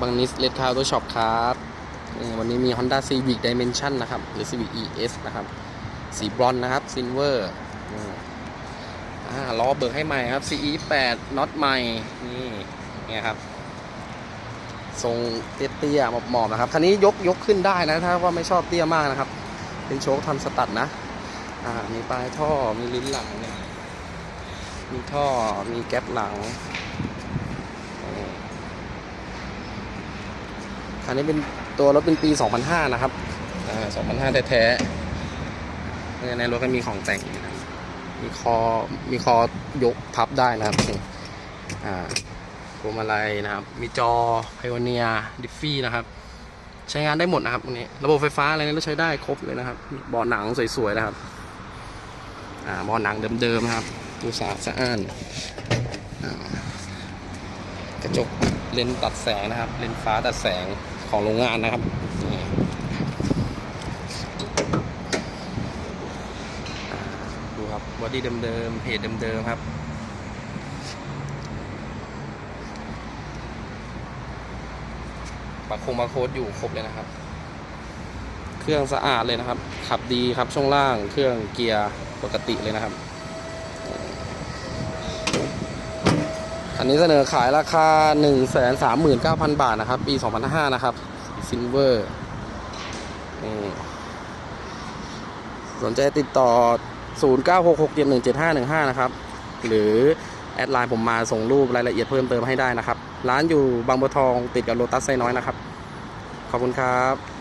บางนิสเลดคาวตัวช็อปครับวันนี้มี Honda Civic Dimension นะครับ หรือ Civic ES นะครับ สีบรอนนะครับซินเวอร์อ่าล้อเบิกให้ใหม่ครับ CE 8น็อตใหม่ นี่เนี่ยครับ ทรงเตี้ยๆหมอบๆนะครับ คันนี้ยกยกขึ้นได้นะ ถ้าว่าไม่ชอบเตี้ยมากนะครับ เป็นโชคทำสตัดนะ อ่า มีปลายท่อ มีลิ้นหลังเนี่ยมีท่อ มีแก๊ปหลัง คันนี้เป็นตัวรถเป็นปี 2005 นะครับอ่า2005 แท้ๆในในรถก็มีของแต่งอยู่นะมีคอ มีคอยกพับได้นะครับอ่าพวงมาลัยนะครับ มีจอไพโอเนียดิฟฟี่นะครับ ใช้งานได้หมดนะครับตรงนี้ ระบบไฟฟ้าอะไรนี่เราใช้ได้ครบเลยนะครับเบาะหนังสวยๆนะครับอ่าเบาะหนังเดิมๆนะครับ ดูสะอาดสะอ้านกระจกเลนตัดแสงนะครับ เลนฟ้าตัดแสง ของโรงงานนะครับดูครับบอดี้เดิมๆเพจเดิมๆครับปากโคงมาโค้ดอยู่ครบเลยนะครับ เครื่องสะอาดเลยนะครับ ขับดีครับช่วงล่างเครื่องเกียร์ปกติเลยนะครับ อันนี้เสนอขายราคา 1 3 9 0 0 0 บาทนะครับ ปี 2005 นะครับซินเวอร์สนใจติดต่อ 0966717515 นะครับ หรือ แอดไลน์ผมมาส่งรูปรายละเอียดเพิ่มเติมให้ได้นะครับ ร้านอยู่บางบัวทองติดกับโลตัสไซน้อยนะครับ ขอบคุณครับ